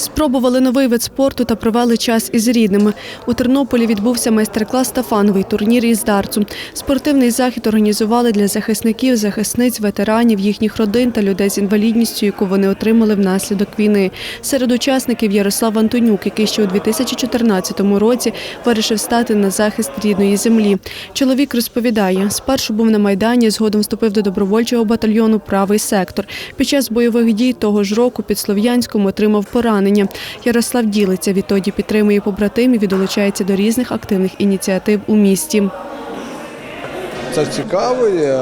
Спробували новий вид спорту та провели час із рідними. У Тернополі відбувся майстер-клас та фановий турнір із дартсу. Спортивний захід організували для захисників, захисниць, ветеранів, їхніх родин та людей з інвалідністю, яку вони отримали внаслідок війни. Серед учасників Ярослав Антонюк, який ще у 2014 році вирішив стати на захист рідної землі. Чоловік розповідає, спершу був на майдані, згодом вступив до добровольчого батальйону Правий сектор. Під час бойових дій того ж року під Слов'янськом отримав поранення. Ярослав ділиться, відтоді підтримує побратимів і долучається до різних активних ініціатив у місті. Це цікаво є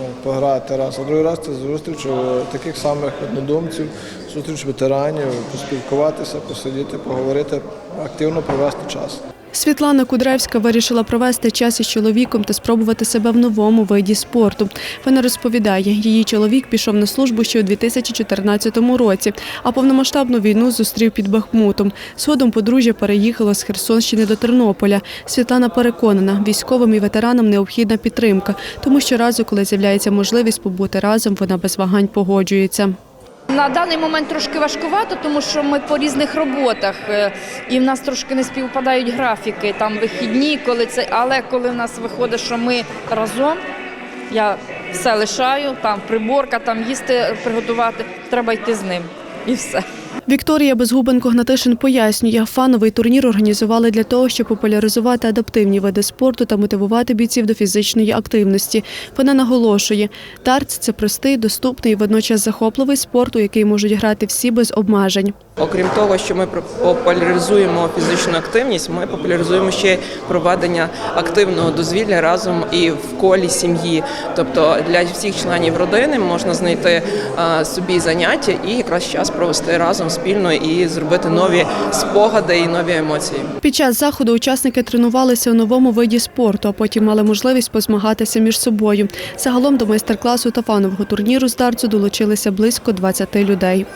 ну, пограти раз, а другий раз це зустріч таких самих однодумців, зустріч ветеранів, поспілкуватися, посидіти, поговорити, активно провести час. Світлана Кудревська вирішила провести час із чоловіком та спробувати себе в новому виді спорту. Вона розповідає, її чоловік пішов на службу ще у 2014 році, а повномасштабну війну зустрів під Бахмутом. Згодом подружжя переїхало з Херсонщини до Тернополя. Світлана переконана, військовим і ветеранам необхідна підтримка, тому що разу, коли з'являється можливість побути разом, вона без вагань погоджується. На даний момент трошки важкувато, тому що ми по різних роботах, е, і в нас трошки не співпадають графіки, там вихідні, коли це. Але коли в нас виходить, що ми разом, я все лишаю, там приборка, там їсти приготувати, треба йти з ним. І все. Вікторія Безгубенко-Гнатишин пояснює, фановий турнір організували для того, щоб популяризувати адаптивні види спорту та мотивувати бійців до фізичної активності. Вона наголошує, дартс – це простий, доступний і водночас захопливий спорт, у який можуть грати всі без обмежень. Окрім того, що ми популяризуємо фізичну активність, ми популяризуємо ще проведення активного дозвілля разом і в колі сім'ї. Тобто для всіх членів родини можна знайти е, собі заняття і якраз час провести разом спільно і зробити нові спогади і нові емоції. Під час заходу учасники тренувалися у новому виді спорту, а потім мали можливість позмагатися між собою. Загалом до майстер-класу та фанового турніру з дартсу долучилися близько 20 людей.